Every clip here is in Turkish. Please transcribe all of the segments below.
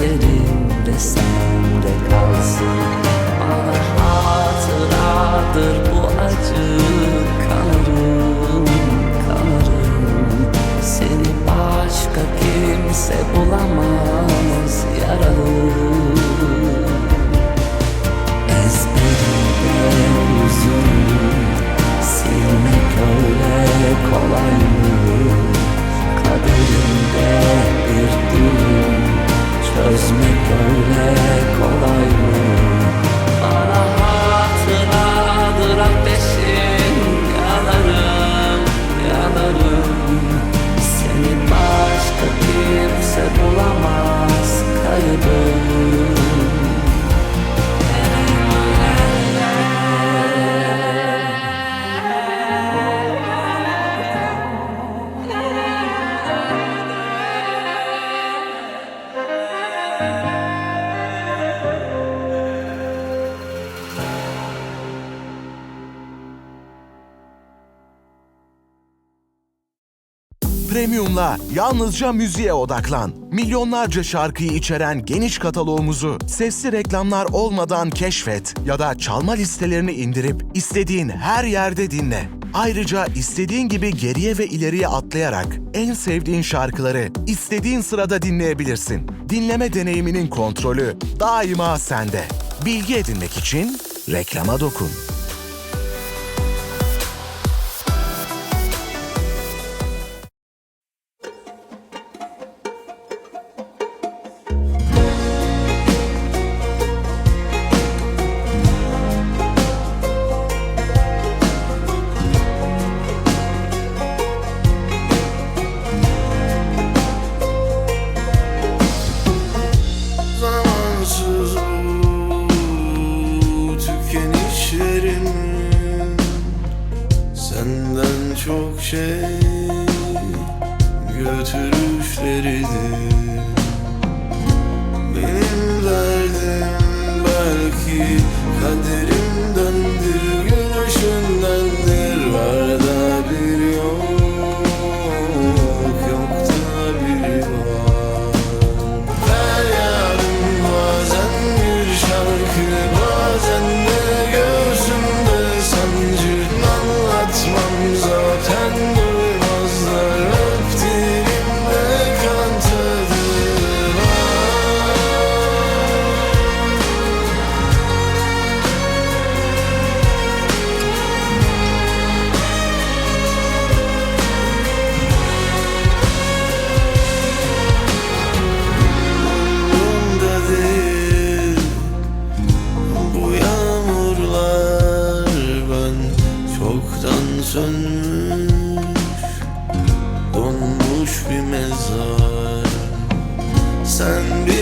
Sözlerim de sende kalsın. Bana hatıradır bu acı Kanarım, kanarım. Seni başka kimse bulamaz Yaralı Premium'la yalnızca müziğe odaklan. Milyonlarca şarkıyı içeren geniş kataloğumuzu sesli reklamlar olmadan keşfet ya da çalma listelerini indirip istediğin her yerde dinle. Ayrıca istediğin gibi geriye ve ileriye atlayarak en sevdiğin şarkıları istediğin sırada dinleyebilirsin. Dinleme deneyiminin kontrolü daima sende. Bilgi edinmek için reklama dokun. Çok şey götürüşleridir mezar Sen bir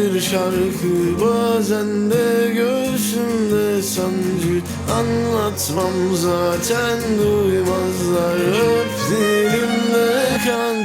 bir şarkı Bazen de göğsümde sancı. Anlatmam zaten duymazlar Öp dilimde kan